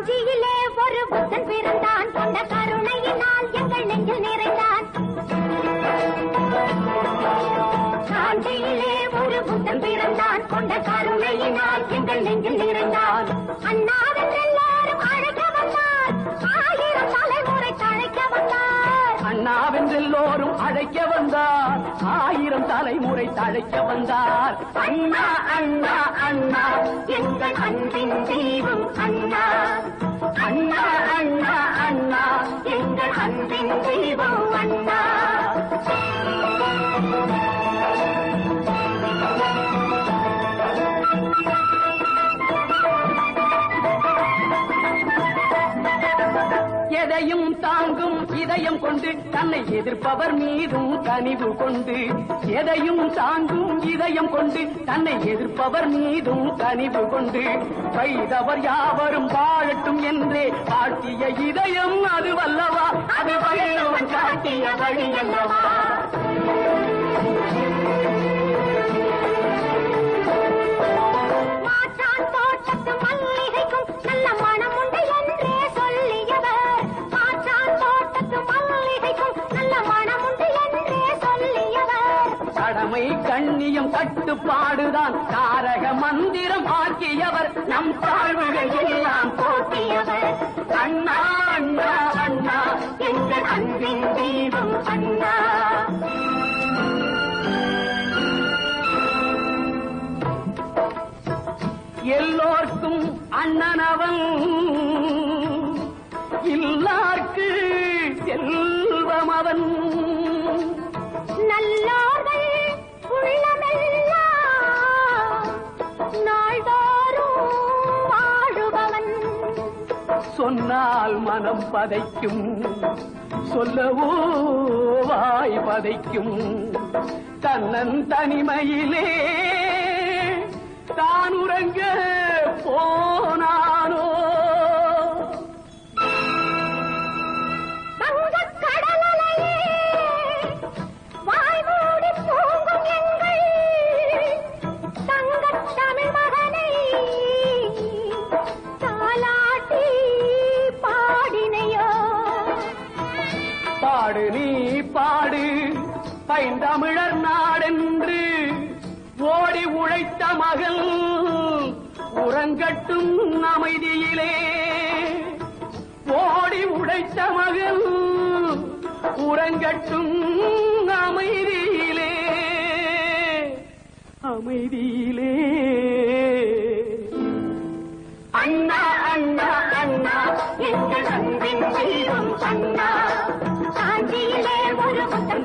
காஞ்சியிலே ஒரு புத்தன் பிறந்தான். கொண்ட கருணையினால் எங்கள் நெஞ்சில் நிறைந்தான். காஞ்சியிலே ஒரு புத்தன் பிறந்தான். கொண்ட கருணையினால் எங்கள் நெஞ்சில் நிறைந்தான். அண்ணாவின் அழைக்க வந்தார். ஆயிரம் தலைமுறை தழைக்க வந்தார். அண்ணா அண்ணா அண்ணா. எங்கள் அன்பின் தெய்வம் அண்ணா. அண்ணா அண்ணா அண்ணா. எங்கள் அன்பின் தெய்வம் அண்ணா. எதையும் தாங்கும் இதயம் கொண்டு தன்னை எதிர்ப்பவர் மீதும் கனிவு கொண்டு. எதையும் தாங்கும் இதயம் கொண்டு தன்னை எதிர்ப்பவர் மீதும் கனிவு கொண்டு. வைதவர் யாவரும் வாழட்டும் என்றே காட்டிய இதயம் அது வல்லவா அது வள்ளுவன் காட்டிய வழி அல்லவா? கடமை கண்ணியம் கட்டுப்பாடுதான். தாரக மந்திரம் ஆக்கியவர் நம் தாழ்வுகள் எல்லாம் போக்கியவர் அண்ணா அண்ணா அண்ணா எங்கள் அன்பின் தெய்வம் அண்ணா. எல்லோர்க்கும் அண்ணனவன் இல்லார்க்கு செல்வம் அவன். நல்லா சொன்னால் மனம் பதைக்கும். சொல்லவோ வாய் பதைக்கும். தன்னன் தனிமையிலே தான் உறங்க பாடு நீ பாடு. பைந்தமிழர் நாடென்று ஓடி உழைத்த மகள் உறங்கட்டும் அமைதியிலே. ஓடி உழைத்த மகள் உறங்கட்டும் அமைதியிலே. அமைதியிலே. தெய்வம் அண்ணா காஞ்சியிலே ஒரு புத்தம்